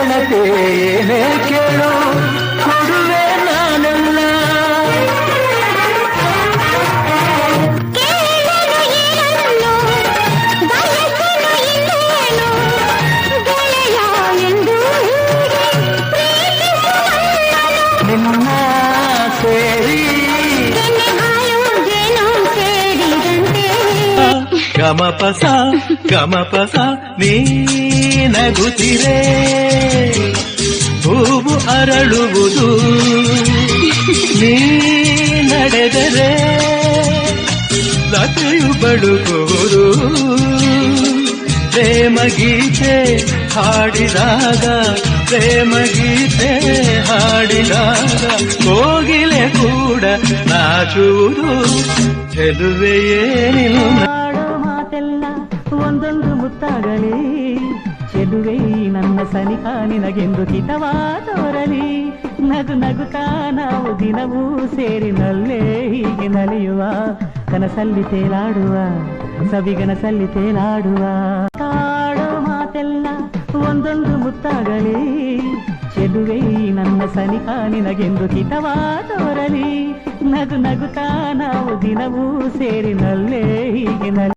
ಕಣತೆ ಕೇಳು ಕೊಡುವೆ ನಾನೆಲ್ಲ ನಿನ್ನ ಸೇರಿ ಗಮಪಸ ಗಮಪಸ ನೀ ನಗುತ್ತಿರೆ ಹೂವು ಅರಳುವುದು. ನೀ ನಡೆದರೆ ಲತೆಯು ಬಳುಕುವುದು ಪ್ರೇಮ ಗೀತೆ ಹಾಡಿದಾಗ ಪ್ರೇಮ ಗೀತೆ ಹಾಡಿದಾಗ, ಕೋಗಿಲೆ ಕೂಡ ನಾಚುವುದು. ಚೆಲುವೆಯೇನಿಲ್ಲ ಆಡೋ ಮಾತೆಲ್ಲ ಒಂದೊಂದು ಮುತ್ತಾಗಲಿ. ಚೆಲುವೆ, ನನ್ನ ಸನಿಹ ನಿನಗೆಂದು ಹಿತವಾ ತೋರಲಿ ನಗು ನಗುತ್ತಾ ನಾವು ದಿನವೂ ಸೇರಿನಲ್ಲೇ ಹೀಗೆ ನಲಿಯುವ. ಕನಸಲ್ಲಿ ತೇಲಾಡುವ ಸವಿಗನಸಲ್ಲಿ ತೇಲಾಡುವ. ಕಾಡೋ ಮಾತೆಲ್ಲ ಒಂದೊಂದು ಮುತ್ತಾಗಲಿ. ಚೆದುವೆ ನನ್ನ ಸನಿಹ ನಿನಗೆಂದು ಹಿತವಾ ತೋರಲಿ ನಗು ನಗುತ್ತಾ ನಾವು ದಿನವೂ ಸೇರಿನಲ್ಲೇ ಹೀಗೆ ನಲಿ